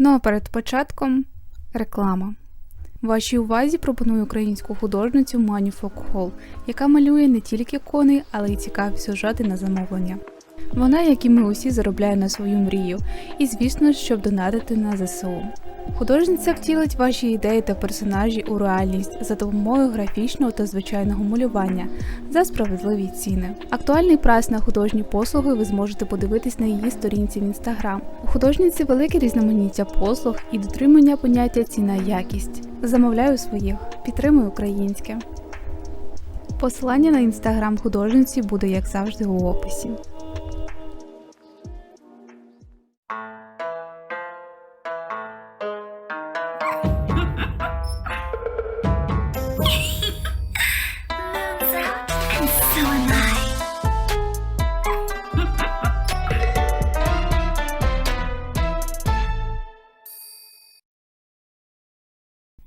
Ну а перед початком реклама. Вашій увазі пропоную українську художницю Маню Фокхол, яка малює не тільки коней, але й цікаві сюжети на замовлення. Вона, як і ми усі, заробляє на свою мрію, і звісно, щоб донатити на ЗСУ. Художниця втілить ваші ідеї та персонажі у реальність за допомогою графічного та звичайного малювання за справедливі ціни. Актуальний прайс на художні послуги ви зможете подивитись на її сторінці в інстаграм. У художниці велике різноманіття послуг і дотримання поняття ціна якість. Замовляю своїх, підтримую українське. Посилання на інстаграм художниці буде, як завжди, у описі.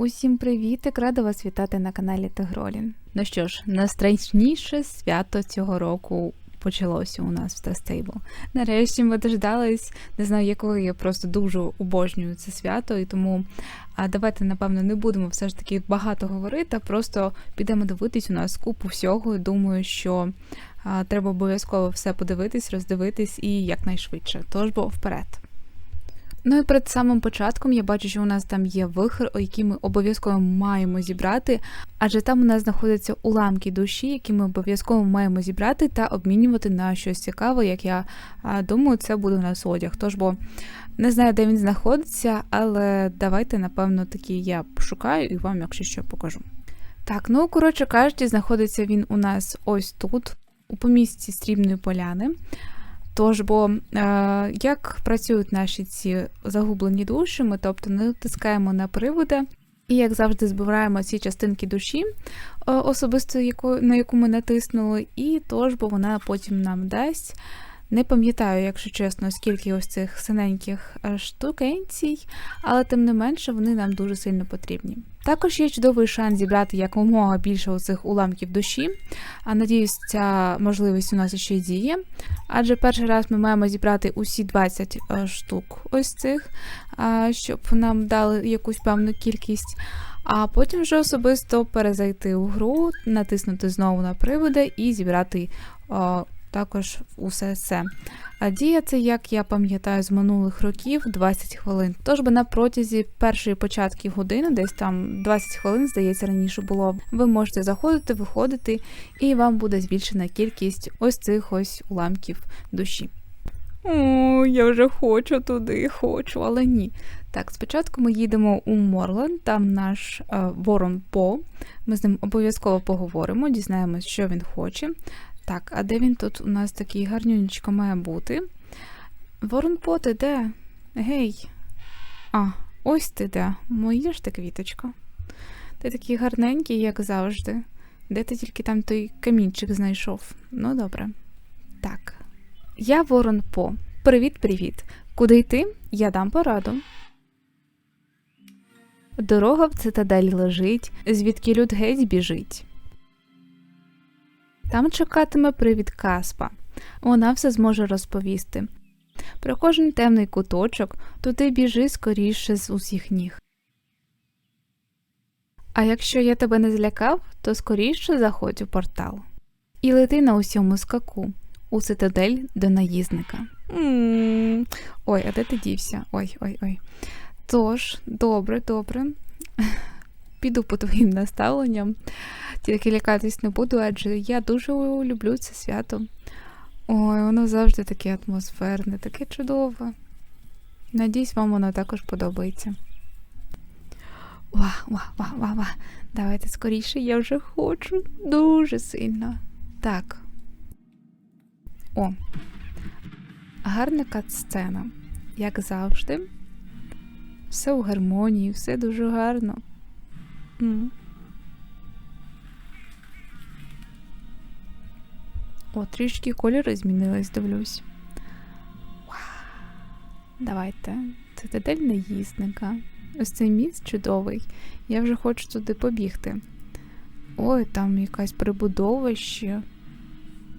Усім привітик! Рада вас вітати на каналі Тигролін. Ну що ж, найстрашніше свято цього року почалося у нас в Тестейбл. Нарешті ми дождались, не знаю якого я просто дуже обожнюю це свято, і тому а, давайте, напевно, не будемо все ж таки багато говорити, а просто підемо дивитись у нас купу всього. Думаю, що а, треба обов'язково все подивитись, роздивитись і якнайшвидше. Тож бо вперед. Ну і перед самим початком я бачу, що у нас там є вихор, який ми обов'язково маємо зібрати, адже там у нас знаходяться уламки душі, які ми обов'язково маємо зібрати та обмінювати на щось цікаве, як я думаю, це буде у нас одяг. Тож бо не знаю, де він знаходиться, але давайте, напевно, таки я пошукаю і вам, якщо що, покажу. Так, ну коротше кажучи, знаходиться він у нас ось тут, у помісті Срібної поляни. Тож, бо е, як працюють наші ці загублені душі, ми тобто не натискаємо на приводи, і як завжди збираємо ці частинки душі, е, особисто яку, на яку ми натиснули, і тож, бо вона потім нам дасть. Не пам'ятаю, якщо чесно, скільки ось цих синеньких е, штукенцій, але тим не менше вони нам дуже сильно потрібні. Також є чудовий шанс зібрати якомога більше оцих уламків душі. А надіюсь, ця можливість у нас ще діє. Адже перший раз ми маємо зібрати усі 20 е, штук ось цих, щоб нам дали якусь певну кількість. А потім вже особисто перезайти у гру, натиснути знову на приводи і зібрати о, також усе це. А дія це, як я пам'ятаю, з минулих років 20 хвилин. Тож би на протязі першої початків години, десь там 20 хвилин, здається, раніше було. Ви можете заходити, виходити, і вам буде збільшена кількість ось цих ось уламків душі. О, я вже хочу туди, хочу, але ні. Так, спочатку ми їдемо у Морланд, там наш е, Ворон По. Ми з ним обов'язково поговоримо, дізнаємось, що він хоче. Так, а де він тут у нас такий гарнюнечко має бути? Ворон По, де? Гей. А, ось ти де. Моя ж ти квіточка. Ти такий гарненький, як завжди. Де ти тільки там той камінчик знайшов? Ну, добре. Так. Я Ворон По. Привіт-привіт. Куди йти? Я дам пораду. Дорога в цитадель лежить, звідки люд геть біжить. Там чекатиме привід Каспа. Вона все зможе розповісти. Про кожен темний куточок туди біжи скоріше з усіх ніг. А якщо я тебе не злякав, то скоріше заходь у портал. І лети на усьому скаку, у цитадель до наїзника. м Ой, а де ти дівся? Ой, ой, ой. Тож, добре, добре. Піду по твоїм наставленням. Тільки лякатись не буду, адже я дуже люблю це свято. Ой, воно завжди таке атмосферне, таке чудове. Надіюсь, вам воно також подобається. Ва, ва, ва, ва, ва. Давайте скоріше, я вже хочу дуже сильно. Так. О. Гарна кат-сцена. Як завжди. Все у гармонії, все дуже гарно. О, трішки кольори змінились, дивлюсь. Давайте. Цитадель наїзника. Ось цей міст чудовий. Я вже хочу туди побігти. Ой, там якась прибудова ще.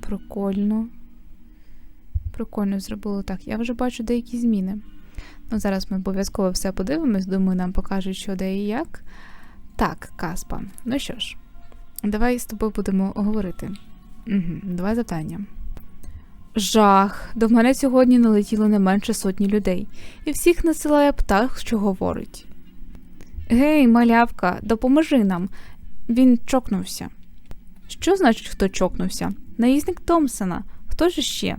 Прикольно. Прикольно зробили так. Я вже бачу деякі зміни. Ну, зараз ми обов'язково все подивимось, думаю, нам покажуть, що де і як. Так, Каспа. Ну що ж, давай з тобою будемо говорити. Угу, Два завдання. Жах. До мене сьогодні налетіло не менше сотні людей, і всіх насилає птах, що говорить. Гей, малявка, допоможи нам. Він чокнувся. Що значить, хто чокнувся? Наїзник Томпсона. Хто ж ще?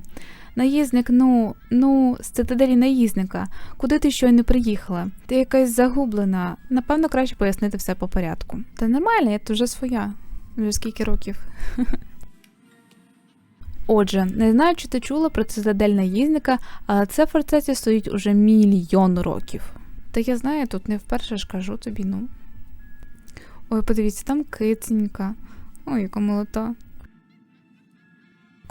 Наїзник, ну, ну, з цитаделі наїзника. Куди ти щойно приїхала? Ти якась загублена. Напевно, краще пояснити все по порядку. Та нормально, я тут вже своя. Вже скільки років. Отже, не знаю, чи ти чула про цитадель наїзника, але це фортеця стоїть уже мільйон років. Та я знаю, тут не вперше ж кажу тобі, ну. Ой, подивіться, там киценька. Ой, яка молота.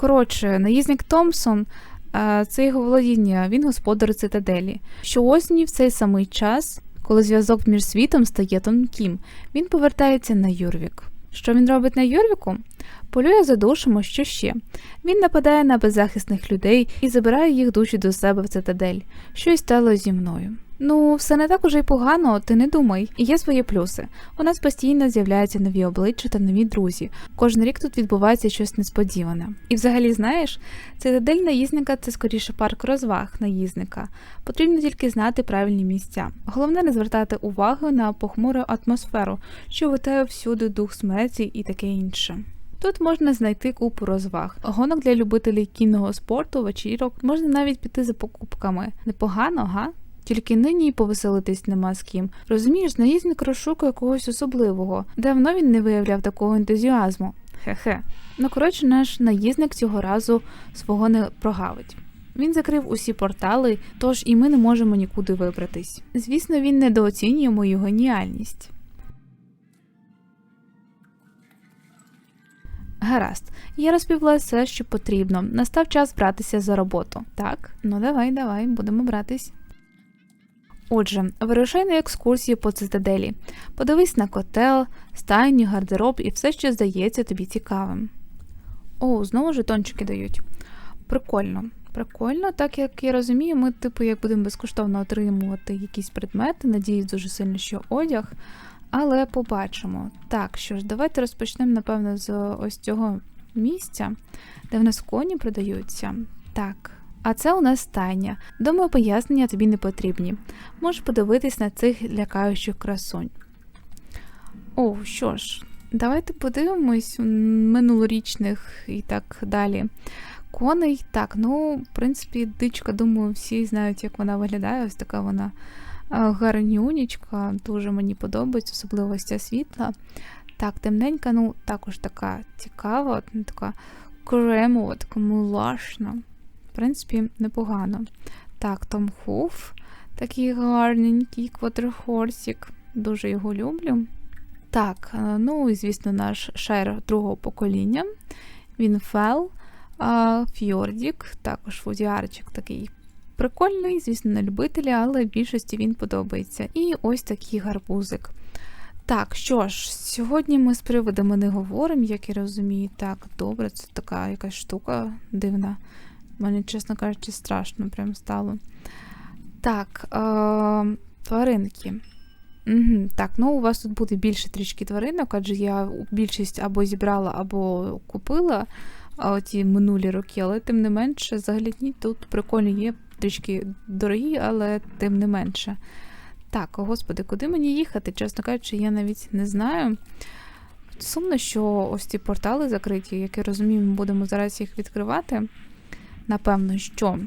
Коротше, наїзник Томпсон е, це його володіння, він господар цитаделі. Щоосені в цей самий час, коли зв'язок між світом стає тонким, він повертається на Юрвік. Що він робить на Юрвіку? Полює за душами, що ще. Він нападає на беззахисних людей і забирає їх душі до себе в цитадель. Щось стало зі мною. Ну, все не так уже й погано, ти не думай. І є свої плюси. У нас постійно з'являються нові обличчя та нові друзі. Кожен рік тут відбувається щось несподіване. І взагалі, знаєш, цитадель наїзника це скоріше парк розваг наїзника. Потрібно тільки знати правильні місця. Головне не звертати увагу на похмуру атмосферу, що витає всюди дух смерті і таке інше. Тут можна знайти купу розваг. Гонок для любителів кінного спорту, вечірок, можна навіть піти за покупками. Непогано, га? Тільки нині повеселитись нема з ким. Розумієш, наїзник розшукує когось особливого. Давно він не виявляв такого ентузіазму. Хе-хе. Ну коротше, наш наїзник цього разу свого не прогавить. Він закрив усі портали, тож і ми не можемо нікуди вибратись. Звісно, він недооцінює мою геніальність. Гаразд, я розповіла все, що потрібно. Настав час братися за роботу. Так, ну давай, давай, будемо братись. Отже, вирушай на екскурсію по цитаделі. Подивись на котел, стайню, гардероб і все, що здається тобі цікавим. О, знову жетончики дають. Прикольно. Прикольно, так як я розумію, ми, типу, як будемо безкоштовно отримувати якісь предмети, надіюсь дуже сильно, що одяг. Але побачимо. Так, що ж, давайте розпочнемо, напевно, з ось цього місця, де в нас коні продаються. Так. А це у нас стайня. Думаю, пояснення тобі не потрібні. Можеш подивитись на цих лякаючих красунь. О, що ж, давайте подивимось минулорічних і так далі. Коней, так, ну, в принципі, дичка, думаю, всі знають, як вона виглядає. Ось така вона а, гарнюнічка, дуже мені подобається, особливо ця світла. Так, темненька, ну, також така цікава, ну, така кремова, така мулашна. В принципі, непогано. Так, Том Хуф, такий гарненький квадрохорсік. Дуже його люблю. Так, е, ну і звісно, наш шер другого покоління. Він Фел, Фьордік, також водіарчик такий прикольний, звісно, на любителя, але в більшості він подобається. І ось такий гарбузик. Так, що ж, сьогодні ми з приводами не говоримо, як я розумію. Так, добре, це така якась штука дивна. Мені, чесно кажучи, страшно прям стало. Так, е- тваринки. Угу, Так, ну у вас тут буде більше трішки тваринок, адже я більшість або зібрала, або купила ті минулі роки, але тим не менше, заглядні тут прикольно є, трішки дорогі, але тим не менше. Так, господи, куди мені їхати? Чесно кажучи, я навіть не знаю. Сумно, що ось ці портали закриті, як я розумію, ми будемо зараз їх відкривати. Напевно, що.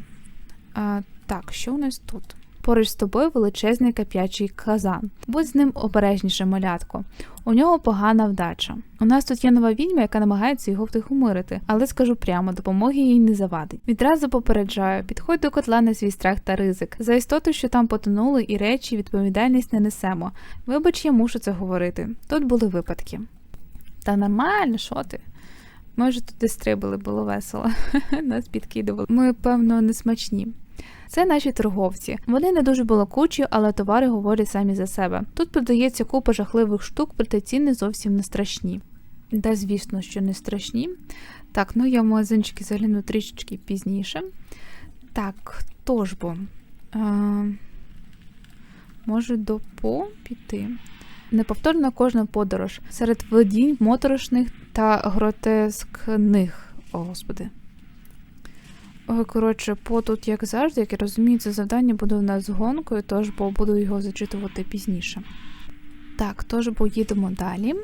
А, Так, що у нас тут? Поруч з тобою величезний кип'ячий казан. Будь з ним обережніше, малятко. У нього погана вдача. У нас тут є нова відьма, яка намагається його втихомирити, але скажу прямо, допомоги їй не завадить. Відразу попереджаю, підходь до котла на свій страх та ризик. За істоту, що там потонули, і речі, відповідальність не несемо. Вибач, я мушу це говорити. Тут були випадки. Та нормально, що ти? Ми вже туди стрибали, було весело. Нас підкидували. Ми, певно, не смачні. Це наші торговці. Вони не дуже балакучі, але товари говорять самі за себе. Тут продається купа жахливих штук, проте ціни зовсім не страшні. Да, звісно, що не страшні. Так, ну я в магазинчики загляну трішечки пізніше. Так, тож бо. Е, може до по піти. Неповторна кожна подорож серед видінь моторошних та гротескних. О, господи. Ой, коротше, по тут, як завжди, як я розумію, це завдання буде у нас з гонкою, тож бо буду його зачитувати пізніше. Так, тож бо їдемо далі.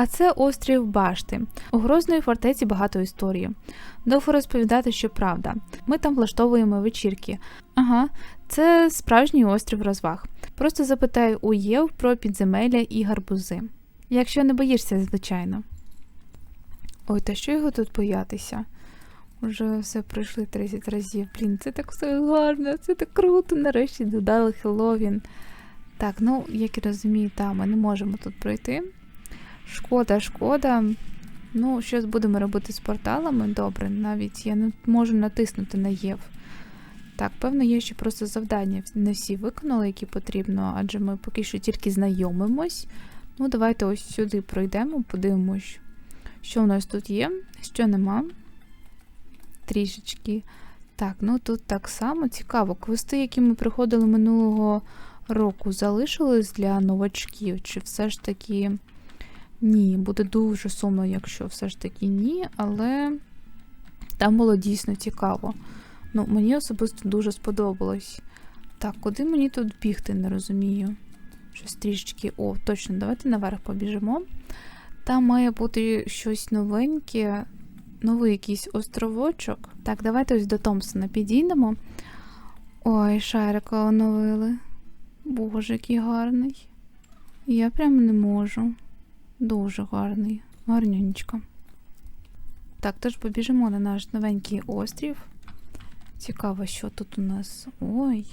А це острів Башти. У Грозної фортеці багато історії. Довго розповідати, що правда. Ми там влаштовуємо вечірки. Ага, це справжній острів розваг. Просто запитай у Єв про підземелля і гарбузи. Якщо не боїшся, звичайно. Ой, та що його тут боятися? Уже все пройшли 30 разів. Блін, це так все гарно, це так круто. Нарешті додали Хеллоуін. Так, ну, як я розумію, та, ми не можемо тут пройти. Шкода, шкода. Ну, щось будемо робити з порталами. Добре, навіть я не можу натиснути на Єв. Так, певно, є ще просто завдання. Не всі виконали, які потрібно, адже ми поки що тільки знайомимось. Ну, давайте ось сюди пройдемо, подивимось, що у нас тут є, що нема. Трішечки. Так, ну тут так само цікаво. Квести, які ми приходили минулого року, залишились для новачків, чи все ж таки. Ні, буде дуже сумно, якщо все ж таки ні, але там було дійсно цікаво. Ну, мені особисто дуже сподобалось. Так, куди мені тут бігти, не розумію. Щось трішечки. О, точно, давайте наверх побіжимо. Там має бути щось новеньке, новий якийсь островочок. Так, давайте ось до Томпсона підійдемо. Ой, шарика оновили. Боже, який гарний. Я прямо не можу. Дуже гарний, гарнюнечко. Так, тож побіжимо на наш новенький острів. Цікаво, що тут у нас. Ой.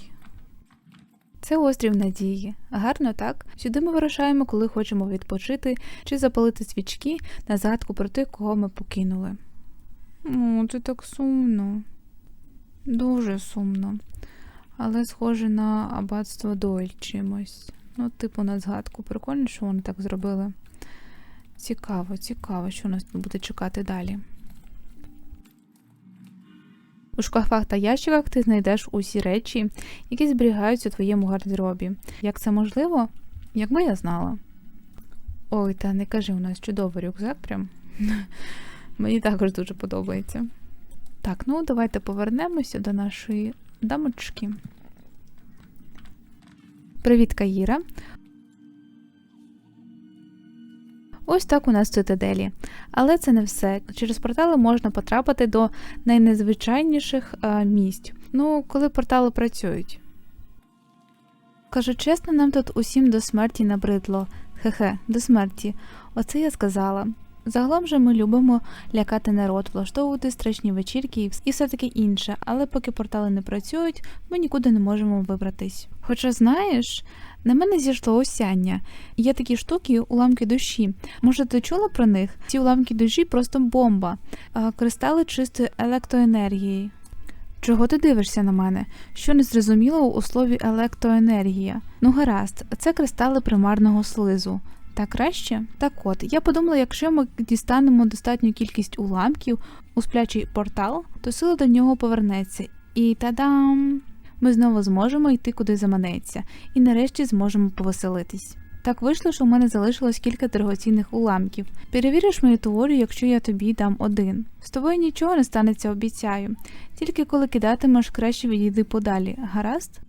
Це острів Надії. Гарно, так? Сюди ми вирушаємо, коли хочемо відпочити чи запалити свічки на згадку про тих, кого ми покинули. О, це так сумно. Дуже сумно. Але схоже на аббатство Дойль чимось. Ну, типу, на згадку. Прикольно, що вони так зробили. Цікаво, цікаво, що нас буде чекати далі. У шкафах та ящиках ти знайдеш усі речі, які зберігаються у твоєму гардеробі. Як це можливо? Якби я знала. Ой, та не кажи, у нас чудовий рюкзак прям. Мені також дуже подобається. Так, ну давайте повернемося до нашої дамочки. Привіт, Каїра. Ось так у нас в цитаделі. Але це не все. Через портали можна потрапити до найнезвичайніших а, місць. Ну, коли портали працюють. Кажу чесно, нам тут усім до смерті набридло. Хе-хе, до смерті. Оце я сказала. Загалом же ми любимо лякати народ, влаштовувати страшні вечірки і все таке інше, але поки портали не працюють, ми нікуди не можемо вибратись. Хоча, знаєш, на мене зійшло осяння. Є такі штуки, уламки душі. Може, ти чула про них? Ці уламки душі просто бомба, кристали чистої електроенергії. Чого ти дивишся на мене? Що не зрозуміло у слові електроенергія? Ну гаразд, це кристали примарного слизу. Та краще? Так от, я подумала, якщо ми дістанемо достатню кількість уламків у сплячий портал, то сила до нього повернеться. І та-дам! Ми знову зможемо йти куди заманеться, і нарешті зможемо повеселитись. Так вийшло, що в мене залишилось кілька дорогоцінних уламків. Перевіриш мою теорію, якщо я тобі дам один. З тобою нічого не станеться, обіцяю. Тільки коли кидатимеш, краще відійди подалі, гаразд?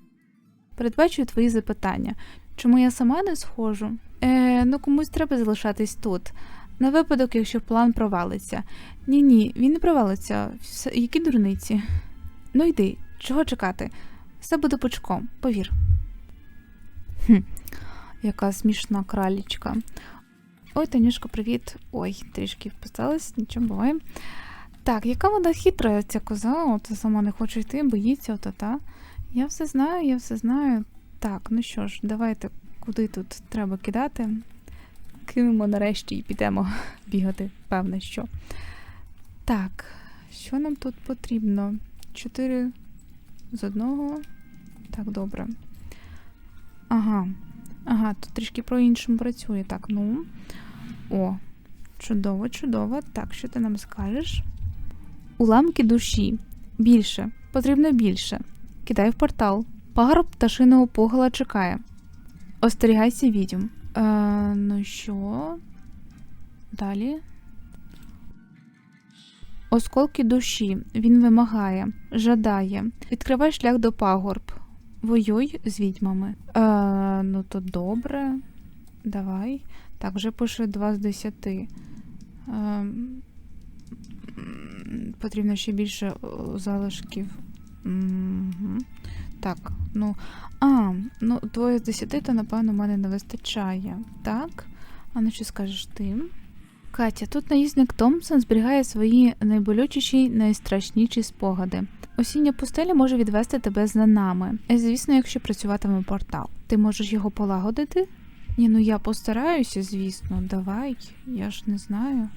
Передбачую твої запитання. Чому я сама не схожу? Е, ну комусь треба залишатись тут. На випадок, якщо план провалиться. Ні, ні, він не провалиться. Все, які дурниці. Ну йди, чого чекати? Все буде пучком, повір. Хм, яка смішна кралічка. Ой, Танюшка, привіт. Ой, трішки вписалась, нічого буває. Так, яка вона хитра, ця коза, от сама не хоче йти, боїться, ото та. Я все знаю, я все знаю. Так, ну що ж, давайте куди тут треба кидати. Кинемо нарешті і підемо бігати, певне, що. Так, що нам тут потрібно? Чотири з одного. Так, добре. Ага. Ага, тут трішки про іншому працює. Так, ну. О, чудово, чудово. Так, що ти нам скажеш? Уламки душі. Більше. Потрібно більше. Кидай в портал. Пагорб пташиного пугала чекає. Остерігайся відьом. Е, ну що? Далі. Осколки душі. Він вимагає, жадає. Відкривай шлях до пагорб. Воюй з відьмами. Е, ну то добре. Давай. Так, вже пише 2 з 10. Е, потрібно ще більше залишків. Мгм. Так, ну. А, ну, двоє з 10, то, напевно, в мене не вистачає. Так. А ну що скажеш ти? Катя, тут наїзник Томпсон зберігає свої найболючіші, найстрашніші спогади. Осіння пустеля може відвести тебе за нами. Звісно, якщо працюватиме портал. Ти можеш його полагодити? Ні, ну я постараюся, звісно. Давай, я ж не знаю.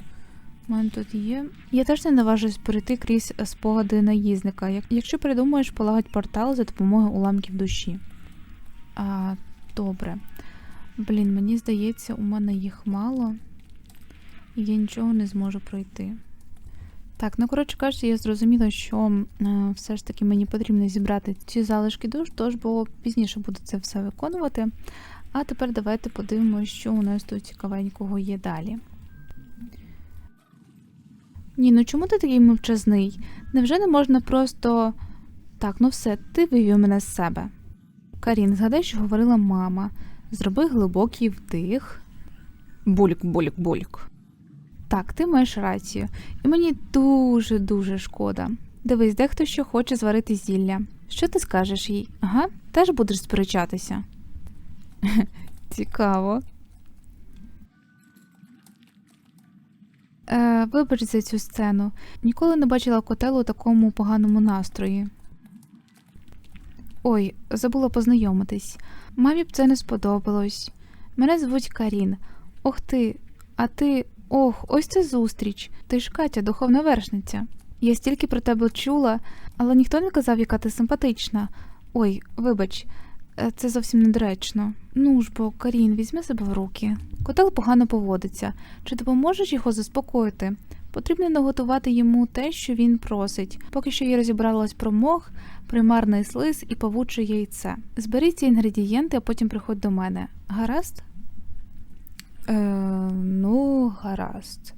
У мене тут є. Я теж не наважусь перейти крізь спогади наїзника. Як- Якщо придумаєш полагодь портал за допомогою уламків душі. А, добре. Блін, мені здається, у мене їх мало. І я нічого не зможу пройти. Так, ну коротше кажучи, я зрозуміла, що е, все ж таки мені потрібно зібрати ці залишки душ, тож бо пізніше буду це все виконувати. А тепер давайте подивимося, що у нас тут цікавенького є далі. Ні, ну чому ти такий мовчазний? Невже не можна просто. Так, ну все, ти вивів мене з себе. Карін, згадай, що говорила мама. Зроби глибокий вдих. Бульк, бульк, бульк. Так, ти маєш рацію. І мені дуже-дуже шкода. Дивись, дехто ще хоче зварити зілля. Що ти скажеш їй? Ага, теж будеш сперечатися. Цікаво. Е, вибач за цю сцену. Ніколи не бачила котел у такому поганому настрої. Ой, забула познайомитись. Мамі б це не сподобалось. Мене звуть Карін. Ох ти, а ти. Ох, ось це зустріч. Ти ж Катя, духовна вершниця. Я стільки про тебе чула, але ніхто не казав, яка ти симпатична. Ой, вибач, це зовсім недоречно. Ну ж бо, Карін, візьми себе в руки. Котел погано поводиться. Чи допоможеш його заспокоїти? Потрібно наготувати йому те, що він просить. Поки що я розібралась про мох, примарний слиз і павуче яйце. Зберіть ці інгредієнти, а потім приходь до мене. Гаразд? Е, ну, гаразд.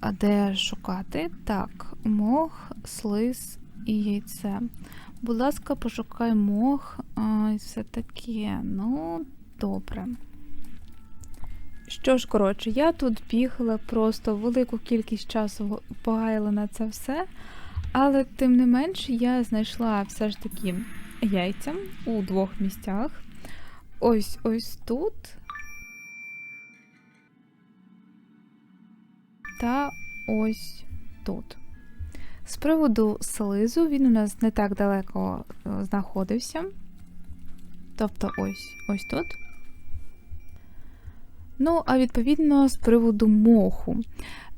А де шукати? Так, мох, слиз і яйце. Будь ласка, пошукай мох і все таке. Ну, добре. Що ж, коротше, я тут бігла просто велику кількість часу погаяла на це все. Але тим не менш я знайшла все ж таки яйця у двох місцях. Ось ось тут. Та ось тут. З приводу слизу він у нас не так далеко е, знаходився. Тобто ось ось тут. Ну, а відповідно, з приводу моху.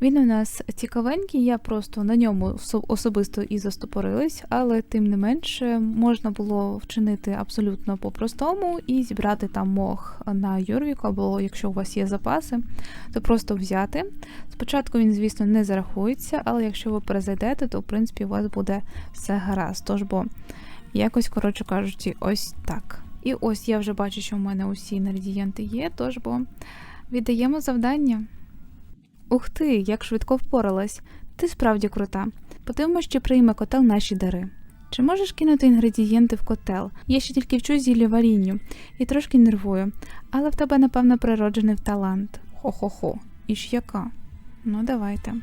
Він у нас цікавенький, я просто на ньому особисто і застопорилась, але тим не менше можна було вчинити абсолютно по-простому і зібрати там мох на Йорвіку, або якщо у вас є запаси, то просто взяти. Спочатку він, звісно, не зарахується, але якщо ви перезайдете, то в принципі у вас буде все гаразд. Тож бо якось, коротше кажучи, ось так. І ось я вже бачу, що в мене усі інгредієнти є, тож бо віддаємо завдання. Ух ти, як швидко впоралась. Ти справді крута. Подивимось, чи прийме котел наші дари. Чи можеш кинути інгредієнти в котел? Я ще тільки вчу зілля варінню і трошки нервую, але в тебе, напевно, природжений талант. Хо-хо-хо. І ж яка? Ну, давайте.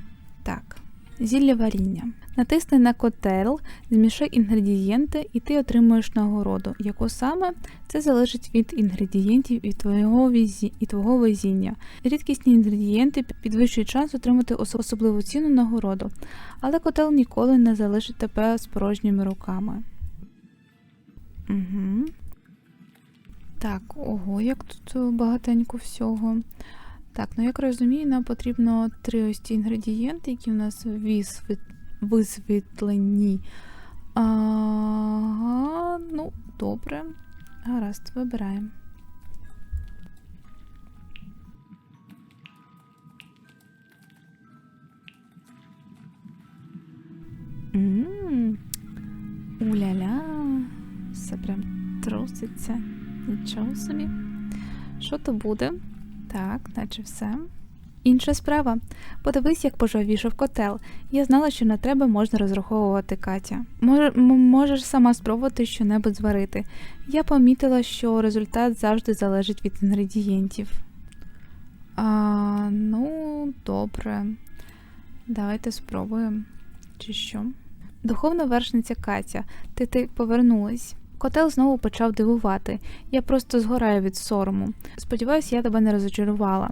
Так. Зілля варіння. Натисни на котел, змішай інгредієнти, і ти отримуєш нагороду. Яку саме це залежить від інгредієнтів і твого візі... і твого везіння. Рідкісні інгредієнти підвищують шанс отримати особливу ціну нагороду, але котел ніколи не залишить тебе з порожніми руками. Угу. Так, ого, як тут е, багатенько всього. Так, ну як розумію, нам потрібно три ось ці інгредієнти, які в нас висвіт... висвітлені. Ага, Ну, добре. Гаразд, вибираємо. Уля-ля, все прям труситься. Нічого собі. Що то буде? Так, наче все. Інша справа. Подивись, як пожовішав котел. Я знала, що на тебе можна розраховувати Катя. Може, м- можеш сама спробувати щонебудь зварити. Я помітила, що результат завжди залежить від інгредієнтів. А, ну, добре. Давайте спробуємо. Чи що? Духовна вершниця Катя, ти ти повернулась. Котел знову почав дивувати. Я просто згораю від сорому. Сподіваюсь, я тебе не розочарувала.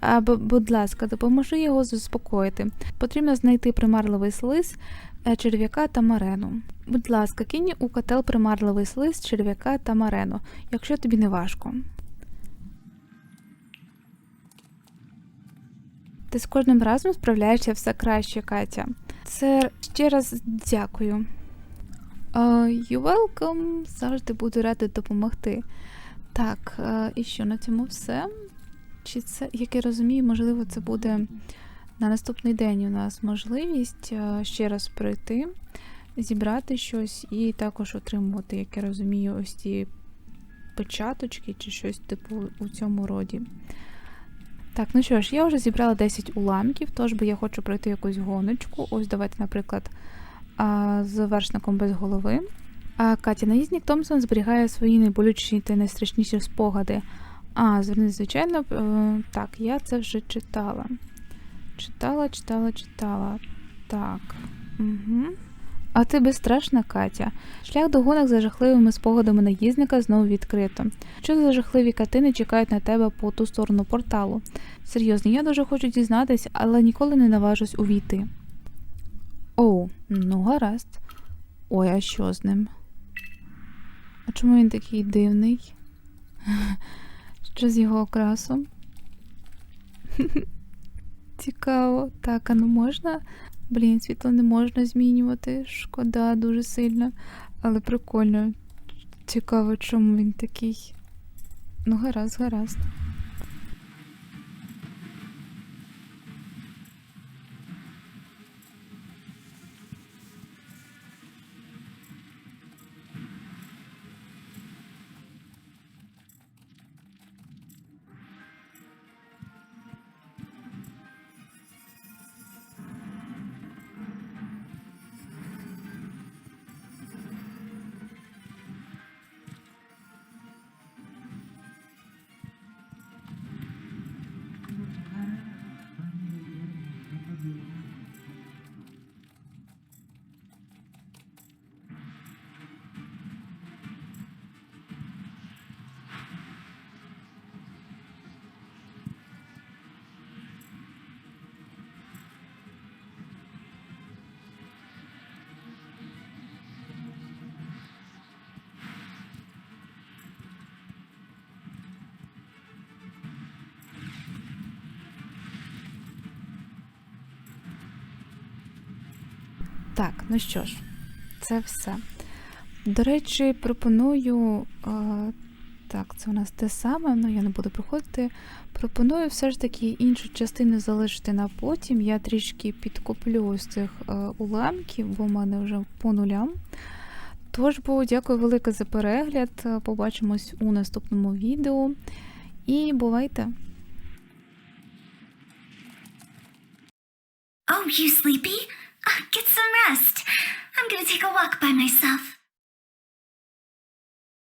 А, будь ласка, допоможи його заспокоїти. Потрібно знайти примарливий слиз, е, черв'яка та марену. Будь ласка, кинь у котел примарливий слиз, черв'яка та марену, якщо тобі не важко. Ти з кожним разом справляєшся все краще, Катя. Це ще раз дякую. Uh, you welcome. Завжди буду рада допомогти. Так, е, і що на цьому все? Чи це, як я розумію, можливо, це буде на наступний день у нас можливість е, ще раз пройти, зібрати щось і також отримувати, як я розумію, ось ці печаточки чи щось типу у цьому роді. Так, ну що ж, я вже зібрала 10 уламків, тож би я хочу пройти якусь гоночку. Ось давайте, наприклад, з вершником без голови. А Катя Наїзнік Томпсон зберігає свої найболючіші та найстрашніші спогади. А, звичайно, е, так, я це вже читала. Читала, читала, читала. Так. Угу. А ти безстрашна, Катя. Шлях до гонок за жахливими спогадами наїзника знову відкрито. Що за жахливі катини чекають на тебе по ту сторону порталу? Серйозно, я дуже хочу дізнатись, але ніколи не наважусь увійти. Оу, ну гаразд. Ой, а що з ним? А чому він такий дивний? Що з його окрасом? Цікаво. Так, а ну можна? Блін, світло не можна змінювати. Шкода дуже сильно. Але прикольно. Цікаво, чому він такий. Ну, гаразд, гаразд. Так, ну що ж, це все. До речі, пропоную. Е, так, це у нас те саме, ну я не буду проходити. Пропоную все ж таки іншу частину залишити на потім. Я трішки підкоплю з цих е, уламків, бо в мене вже по нулям. Тож, бо дякую велике за перегляд. Е, Побачимось у наступному відео. І бувайте! Oh, you sleepy? Uh, get some rest. I'm gonna take a walk by myself.